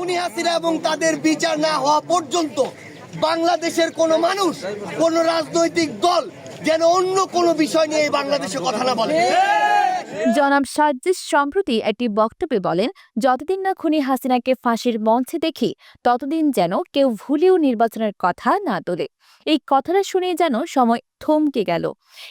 খুনি হাসিনা এবং তাদের বিচার না হওয়া পর্যন্ত বাংলাদেশের কোনো মানুষ, কোনো রাজনৈতিক দল যেন অন্য কোনো বিষয় নিয়ে বাংলাদেশে কথা না বলে। জনাব সাজ্জিস সম্প্রতি একটি বক্তব্যে বলেন, যতদিন না খুনি হাসিনাকে ফাঁসির মঞ্চে দেখি, ততদিন যেন কেউ ভুলেও নির্বাচনের কথা না তোলে। এই কথাটা শুনে যেন সময় থমকে গেল।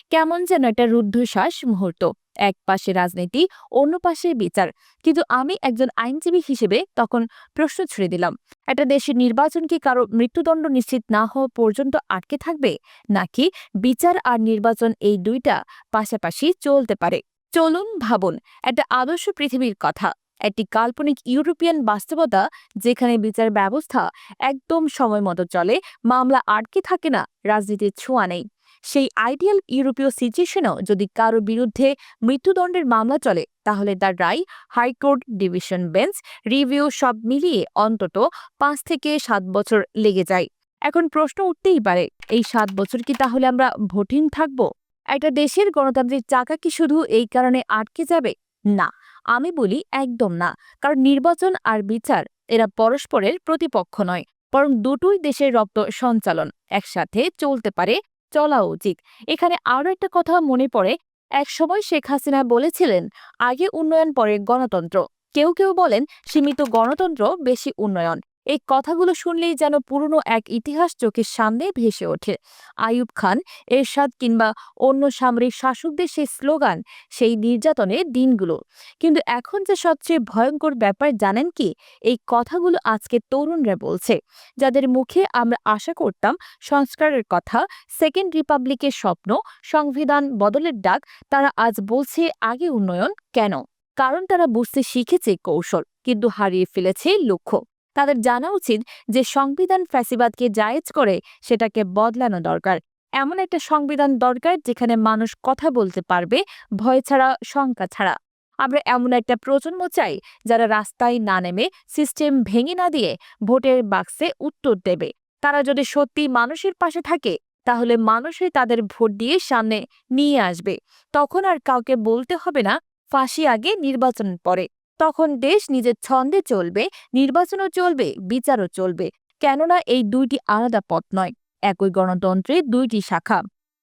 কেমন যেন একটা রুদ্ধশ্বাস মুহূর্ত। এক পাশে রাজনীতি, অন্য পাশে বিচার। কিন্তু আমি একজন আইনজীবী হিসেবে তখন প্রশ্ন ছুড়ে দিলাম, একটা দেশের নির্বাচন কি কারও মৃত্যুদণ্ড নিশ্চিত না হওয়া পর্যন্ত আটকে থাকবে? নাকি বিচার আর নির্বাচন এই দুইটা পাশাপাশি চলতে পারে? চলুন ভাবুন, একটা আদর্শ পৃথিবীর কথা, একটি কাল্পনিক ইউরোপিয়ান বাস্তবতা যেখানে বিচার ব্যবস্থা একদম সময় মতো চলে, মামলা আটকে থাকে না, রাজনীতির ছোঁয়া নেই। সেই আইডিয়াল ইউরোপীয় সিচুয়েশনেও যদি কারও বিরুদ্ধে মৃত্যুদণ্ডের মামলা চলে, তাহলে তার রায় high court division bench review সব মিলিয়ে অন্তত পাঁচ থেকে সাত বছর লেগে যায়। এখন প্রশ্ন উঠতেই পারে, এই সাত বছর কি তাহলে আমরা ভোটিং থাকব? একটা দেশের গণতান্ত্রিক চাকা কি শুধু এই কারণে আটকে যাবে? না, আমি বলি একদম না, কারণ নির্বাচন আর বিচার এরা পরস্পরের প্রতিপক্ষ নয়, বরং দুটোই দেশের রক্ত সঞ্চালন, একসাথে চলতে পারে চলা উচিত। এখানে আরও একটা কথা মনে পড়ে। একসময় শেখ হাসিনা বলেছিলেন, আগে উন্নয়ন পরে গণতন্ত্র। কেউ কেউ বলেন, সীমিত গণতন্ত্র, বেশি উন্নয়ন। এই কথাগুলো শুনলেই যেন পুরনো এক ইতিহাস চোখের সামনে ভেসে ওঠে। আইয়ুব খান, এরশাদ কিংবা অন্য সামরিক শাসকদের সেই স্লোগান, সেই নির্যাতনের দিনগুলো। কিন্তু এখন যে সবচেয়ে ভয়ঙ্কর ব্যাপার জানেন কি? এই কথাগুলো আজকে তরুণরা বলছে। যাদের মুখে আমরা আশা করতাম সংস্কারের কথা, সেকেন্ড রিপাবলিকের স্বপ্ন, সংবিধান বদলের ডাক, তারা আজ বলছে আগে উন্নয়ন কেন? কারণ তারা বুঝতে শিখেছে কৌশল, কিন্তু হারিয়ে ফেলেছে লক্ষ্য। তাদের জানা উচিত যে সংবিধান ফ্যাসিবাদকে জায়েজ করে সেটাকে বদলানো দরকার। এমন একটা সংবিধান দরকার যেখানে মানুষ কথা বলতে পারবে, ভয় ছাড়া, শঙ্কা ছাড়া। আমরা এমন একটা প্রজন্ম চাই যারা রাস্তায় না নেমে সিস্টেম ভেঙে না দিয়ে ভোটের বাক্সে উত্তর দেবে। তারা যদি সত্যি মানুষের পাশে থাকে, তাহলে মানুষই তাদের ভোট দিয়ে সামনে নিয়ে আসবে। তখন আর কাউকে বলতে হবে না, ফাঁসি আগে নির্বাচন পরে। তখন দেশ নিজের ছন্দে চলবে, নির্বাচনও চলবে, বিচারও চলবে। কেননা এই দুইটি আলাদা পথ নয়, একই গণতন্ত্রের দুইটি শাখা।